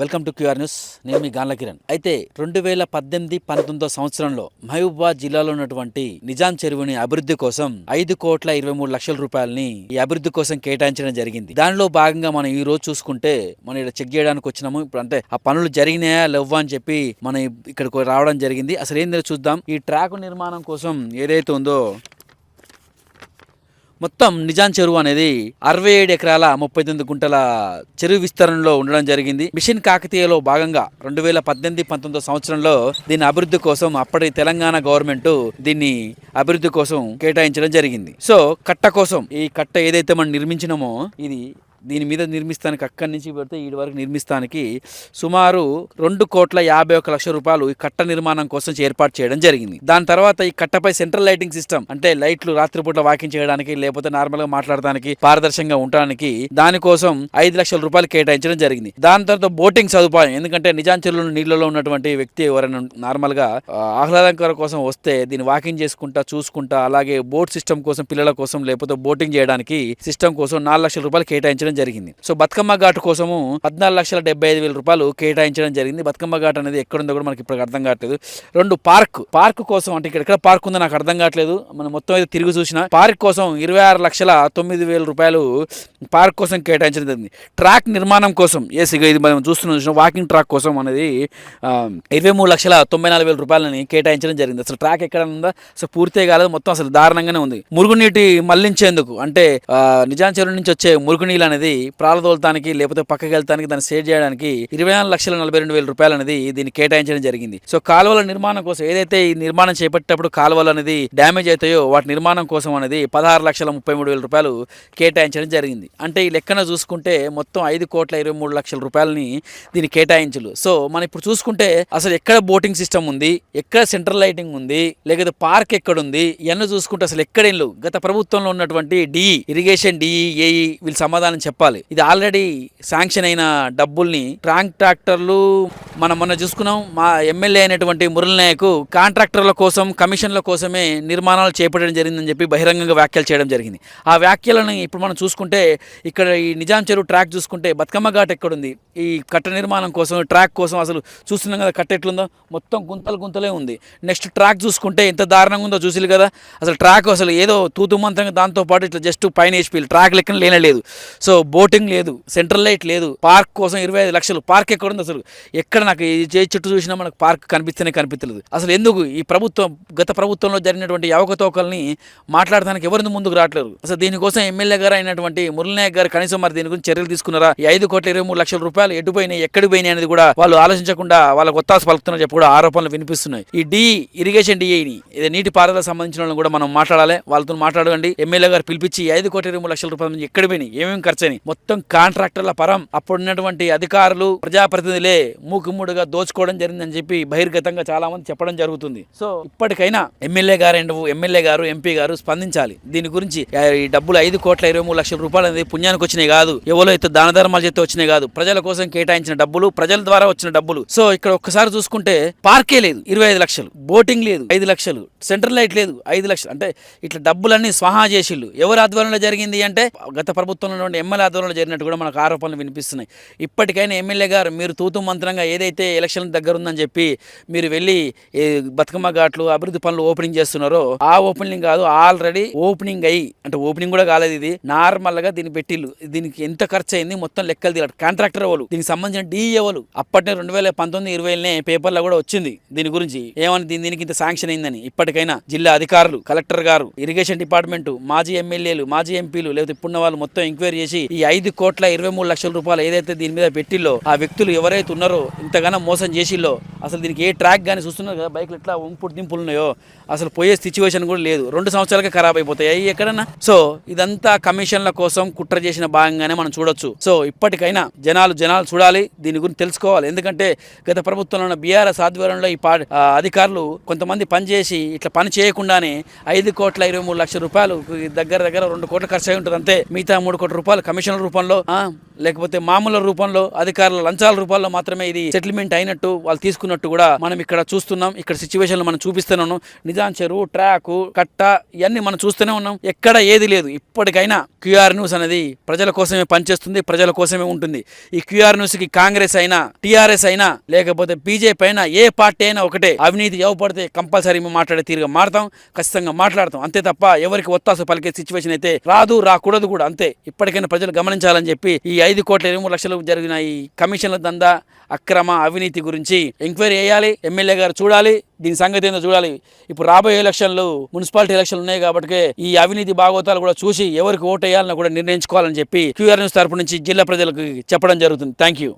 Welcome to QR news. నేను మీ గాన్ల కిరణ్. అయితే రెండు వేల పద్దెనిమిది పంతొమ్మిదో సంవత్సరంలో మహబూబాబాద్ జిల్లాలో ఉన్నటువంటి నిజాం చెరువుని అభివృద్ధి కోసం ఐదు కోట్ల ఇరవై మూడు లక్షల రూపాయలని ఈ అభివృద్ధి కోసం కేటాయించడం జరిగింది. దానిలో భాగంగా మనం ఈ రోజు చూసుకుంటే మనం ఇక్కడ చెక్ చేయడానికి వచ్చినాము. ఇప్పుడు అంటే ఆ పనులు జరిగినాయా లేవా అని చెప్పి మనం ఇక్కడికి రావడం జరిగింది. అసలు ఏందో చూద్దాం. ఈ ట్రాక్ నిర్మాణం కోసం ఏదైతే ఉందో మొత్తం నిజాం చెరువు అనేది అరవై ఏడు ఎకరాల ముప్పై తొమ్మిది గుంటల చెరువు విస్తరణలో ఉండడం జరిగింది. మిషన్ కాకతీయలో భాగంగా రెండు వేల పద్దెనిమిది పంతొమ్మిది సంవత్సరంలో దీని అభివృద్ధి కోసం అప్పటి తెలంగాణ గవర్నమెంట్ దీన్ని అభివృద్ధి కోసం కేటాయించడం జరిగింది. సో కట్ట కోసం ఈ కట్ట ఏదైతే మనం నిర్మించినామో ఇది దీని మీద నిర్మిస్తానికి అక్కడి నుంచి పెడితే ఈ వరకు నిర్మిస్తానికి సుమారు రెండు కోట్ల యాభై ఒక లక్ష రూపాయలు ఈ కట్ట నిర్మాణం కోసం ఏర్పాటు చేయడం జరిగింది. దాని తర్వాత ఈ కట్టపై సెంట్రల్ లైటింగ్ సిస్టమ్ అంటే లైట్లు రాత్రిపూట వాకింగ్ చేయడానికి లేకపోతే నార్మల్గా మాట్లాడడానికి పారదర్శకంగా ఉండడానికి దానికోసం ఐదు లక్షల రూపాయలు కేటాయించడం జరిగింది. దాని తర్వాత బోటింగ్ సదుపాయం ఎందుకంటే నిజాం చెరువులో నీళ్ళలో ఉన్నటువంటి వ్యక్తి ఎవరైనా నార్మల్గా ఆహ్లాదకర కోసం వస్తే దీన్ని వాకింగ్ చేసుకుంటా చూసుకుంటా అలాగే బోట్ సిస్టమ్ కోసం పిల్లల కోసం లేకపోతే బోటింగ్ చేయడానికి సిస్టమ్ కోసం నాలుగు లక్షల రూపాయలు కేటాయించడం జరిగింది. సో బతుకమ్మ ఘాట్ కోసము పద్నాలుగు లక్షల డెబ్బై ఐదు వేల రూపాయలు కేటాయించడం జరిగింది. బతుకమ్మ ఘాట్ అనేది ఎక్కడుందో కూడా మనకి ఇప్పుడు అర్థం కావట్లేదు. రెండు పార్క్. పార్క్ కోసం అంటే ఇక్కడ ఎక్కడ పార్క్ ఉందో నాకు అర్థం కావట్లేదు. మనం మొత్తం అయితే తిరిగి చూసిన పార్క్ కోసం ఇరవై ఆరు లక్షల తొమ్మిది వేల రూపాయలు పార్క్ కోసం కేటాయించడం జరిగింది. ట్రాక్ నిర్మాణం కోసం ఎస్ ఇక ఇది మనం చూస్తున్నాం చూసిన వాకింగ్ ట్రాక్ కోసం అనేది ఇరవై మూడు లక్షల తొంభై నాలుగు వేల రూపాయలని కేటాయించడం జరిగింది. అసలు ట్రాక్ ఎక్కడ ఉందా? అసలు పూర్తిగా కాలేదు. మొత్తం అసలు దారుణంగానే ఉంది. మురుగునీటి మళ్ళించేందుకు అంటే నిజాం చెరువు నుంచి వచ్చే మురుగునీళ్ళు అనేది ప్రాలదోలతానికి లేకపోతే పక్కకి వెళ్తానికి దాన్ని సేవ్ చేయడానికి ఇరవై నాలుగు లక్షల నలభై రెండు వేల రూపాయలు అనేది దీన్ని కేటాయించడం జరిగింది. సో కాలువల నిర్మాణం కోసం ఏదైతే ఈ నిర్మాణం చేపట్టేటప్పుడు కాలువలు అనేది డ్యామేజ్ అవుతాయో వాటి నిర్మాణం కోసం అనేది పదహారు లక్షల ముప్పై మూడు వేల రూపాయలు కేటాయించడం జరిగింది. అంటే ఈ లెక్కన చూసుకుంటే మొత్తం ఐదు కోట్ల ఇరవై మూడు లక్షల రూపాయలని దీన్ని కేటాయించలు. సో మనం ఇప్పుడు చూసుకుంటే అసలు ఎక్కడ బోటింగ్ సిస్టమ్ ఉంది ఎక్కడ సెంట్రల్ లైటింగ్ ఉంది లేకపోతే పార్క్ ఎక్కడ ఉంది ఇవన్నీ చూసుకుంటే అసలు ఎక్కడేం లేవు. గత ప్రభుత్వంలో ఉన్నటువంటి డిఈ ఇరిగేషన్ డిఈ ఏఈ వీళ్ళు సమాధానం చెప్పాలి. ఇది ఆల్రెడీ శాంక్షన్ అయిన డబ్బుల్ని ట్రాంక్ ట్రాక్టర్లు మనం మొన్న చూసుకున్నాం మా ఎమ్మెల్యే అయినటువంటి మురళినాయకు కాంట్రాక్టర్ల కోసం కమిషన్ల కోసమే నిర్మాణాలు చేపట్టడం జరిగిందని చెప్పి బహిరంగంగా వ్యాఖ్యలు చేయడం జరిగింది. ఆ వ్యాఖ్యలను ఇప్పుడు మనం చూసుకుంటే ఇక్కడ ఈ నిజాం చెరువు ట్రాక్ చూసుకుంటే బతుకమ్మ ఘాట్ ఎక్కడుంది? ఈ కట్ట నిర్మాణం కోసం ట్రాక్ కోసం అసలు చూస్తున్నాం కదా కట్ట ఎట్లుందో? మొత్తం గుంతలు గుంతలే ఉంది. నెక్స్ట్ ట్రాక్ చూసుకుంటే ఎంత దారుణంగా ఉందో చూసిరు కదా? అసలు ట్రాక్ అసలు ఏదో తూతుమంతంగా దాంతో పాటు ఇట్లా జస్ట్ పైన వేసిపోయి ట్రాక్ లెక్కన లేనలేదు సో బోటింగ్ లేదు. సెంట్రల్ లైట్ లేదు. పార్క్ కోసం ఇరవై ఐదు లక్షలు. పార్క్ ఎక్కడుంది అసలు? ఎక్కడ నాకు ఈ ఏ చెట్టు చూసినా మనకు పార్క్ కనిపిస్తేనే కనిపించలేదు అసలు ఎందుకు ఈ ప్రభుత్వం గత ప్రభుత్వంలో జరిగినటువంటి అవకతవకల్ని మాట్లాడడానికి ఎవరిని ముందుకు రావట్లేదు? అసలు దీనికోసం ఎమ్మెల్యే గారు అయినటువంటి మురళీనాయక్ గారు కనీసం మరి దీని గురించి చర్యలు తీసుకున్నారా? ఈ ఐదు కోట్ల ఇరవై మూడు లక్షల రూపాయలు ఎటు ఎక్కడి పోయినాయి అనేది కూడా వాళ్ళు ఆలోచించకుండా వాళ్ళకు ఒత్తాసు పలుకుతున్నారు చెప్పి కూడా ఆరోపణలు వినిపిస్తున్నాయి. ఈ డి ఇరిగేషన్ డిఐని ఇది నీటి పారుదల సంబంధించిన కూడా మనం మాట్లాడాలి. వాళ్ళతో మాట్లాడండి ఎమ్మెల్యే గారు పిలిపించి ఐదు కోట్ల ఇరవై మూడు లక్షల రూపాయల నుంచి ఎక్కడ పోయినాయి ఏమేమి ఖర్చు మొత్తం కాంట్రాక్టర్ల పరం అప్పుడున్నటువంటి అధికారులు ప్రజాప్రతినిధులే మూకుమ్ముడుగా దోచుకోవడం జరిగిందని చెప్పి బహిర్గతంగా చాలా మంది చెప్పడం జరుగుతుంది. సో ఇప్పటికైనా ఎమ్మెల్యే గారు అండ్ ఎమ్మెల్యే గారు ఎంపీ గారు స్పందించాలి. దీని గురించి ఈ డబ్బులు ఐదు కోట్ల ఇరవై మూడు లక్షల రూపాయలు అనేది పుణ్యానికి వచ్చినాయి కాదు. ఎవరో అయితే దాన ధర్మాలు చేస్తే వచ్చినాయి కాదు. ప్రజల కోసం కేటాయించిన డబ్బులు ప్రజల ద్వారా వచ్చిన డబ్బులు. సో ఇక్కడ ఒక్కసారి చూసుకుంటే పార్కే లేదు ఇరవై ఐదు లక్షలు. బోటింగ్ లేదు ఐదు లక్షలు. సెంట్రల్ లైట్ లేదు ఐదు లక్షలు. అంటే ఇట్లా డబ్బులన్నీ స్వహా చేసిళ్ళు. ఎవరి ఆధ్వర్యంలో జరిగింది అంటే గత ప్రభుత్వంలో ఎమ్మెల్యే ఆధ్వర్యంలో జరిగినట్టు కూడా మనకు ఆరోపణలు వినిపిస్తున్నాయి. ఇప్పటికైనా ఎమ్మెల్యే గారు మీరు తూతు మంత్రంగా ఏదైతే ఎలక్షన్ దగ్గర ఉందని చెప్పి మీరు వెళ్ళి బతుకమ్మ ఘాట్లు అభివృద్ధి పనులు ఓపెనింగ్ చేస్తున్నారో ఆ ఓపెనింగ్ కాదు ఆల్రెడీ ఓపెనింగ్ అయ్యి అంటే ఓపెనింగ్ కూడా కాలేదు ఇది నార్మల్గా దీన్ని పెట్టిల్లు దీనికి ఎంత ఖర్చు అయింది మొత్తం లెక్కలు తీయాలి. కాంట్రాక్టర్ వాళ్ళు దీనికి సంబంధించిన డిఈ వాళ్ళు అప్పటినే రెండు వేల పంతొమ్మిది ఇరవైనే పేపర్లో కూడా వచ్చింది దీని గురించి. ఏమని దీని దీనికి ఇంత శాంక్షన్ అయిందని. ఇప్పటికైనా జిల్లా అధికారులు కలెక్టర్ గారు ఇరిగేషన్ డిపార్ట్మెంట్ మాజీ ఎమ్మెల్యేలు మాజీ ఎంపీలు లేకపోతే ఇప్పుడున్న వాళ్ళు మొత్తం ఎంక్వైరీ చేసి ఈ ఐదు కోట్ల ఇరవై మూడు లక్షల రూపాయలు ఏదైతే దీని మీద పెట్టిల్లో ఆ వ్యక్తులు ఎవరైతే ఉన్నారో ఇంతగానో మోసం చేసిల్లో. అసలు దీనికి ఏ ట్రాక్ కానీ చూస్తున్నారు కదా బైక్లు ఎట్లా ఉంపుడు దింపులు ఉన్నాయో. అసలు పోయే సిచ్యువేషన్ కూడా లేదు. రెండు సంవత్సరాలకే ఖరాబ్ అయిపోతాయి. అవి ఎక్కడన్నా. సో ఇదంతా కమిషన్ల కోసం కుట్ర చేసిన భాగంగానే మనం చూడొచ్చు. సో ఇప్పటికైనా జనాలు జనాలు చూడాలి. దీని గురించి తెలుసుకోవాలి. ఎందుకంటే గత ప్రభుత్వంలో ఉన్న బీఆర్ఎస్ ఆధ్వర్యంలో ఈ పా అధికారులు కొంతమంది పనిచేసి ఇట్లా పని చేయకుండానే ఐదు కోట్ల ఇరవై మూడు లక్షల రూపాయలు దగ్గర దగ్గర రెండు కోట్ల ఖర్చు అయి ఉంటుంది అంతే. మిగతా మూడు కోట్ల రూపాయలు కమిషన్ రూపంలో లేకపోతే మామూలు రూపంలో అధికారుల లంచాల రూపంలో మాత్రమే ఇది సెటిల్మెంట్ అయినట్టు వాళ్ళు తీసుకున్నట్టు కూడా మనం ఇక్కడ చూస్తున్నాం. ఇక్కడ సిచ్యువేషన్లు మనం చూపిస్తున్నాను నిజాం చెరువు ట్రాక్ కట్ట ఇవన్నీ మనం చూస్తూనే ఉన్నాం. ఎక్కడ ఏది లేదు. ఇప్పటికైనా క్యూఆర్ న్యూస్ అనేది ప్రజల కోసమే పనిచేస్తుంది ప్రజల కోసమే ఉంటుంది. ఈ క్యూఆర్ న్యూస్కి కాంగ్రెస్ అయినా టీఆర్ఎస్ అయినా లేకపోతే బీజేపీ అయినా ఏ పార్టీ అయినా ఒకటే. అవినీతి ఎవపడితే కంపల్సరీ మేము మాట్లాడే తీరుగా మారతాం ఖచ్చితంగా మాట్లాడతాం. అంతే తప్ప ఎవరికి ఒత్తాసు పలికే సిచ్యువేషన్ అయితే రాదు రాకూడదు కూడా అంతే. ఇప్పటికైనా ప్రజలు గమనించాలని చెప్పి ఈ ఐదు కోట్ల ఇరవై మూడు లక్షలు జరిగిన ఈ కమిషన్ల దందా అక్రమ అవినీతి గురించి ఎంక్వైరీ చేయాలి ఎమ్మెల్యే గారు చూడాలి దీని సంగతి ఏందో చూడాలి. ఇప్పుడు రాబోయే ఎలక్షన్లు మున్సిపాలిటీ ఎలక్షన్లు ఉన్నాయి కాబట్టి ఈ అవినీతి భాగవతాలు కూడా చూసి ఎవరికి ఓటు వేయాలని కూడా నిర్ణయించుకోవాలని చెప్పి క్యూఆర్ న్యూస్ తరపు నుంచి జిల్లా ప్రజలకు చెప్పడం జరుగుతుంది. Thank you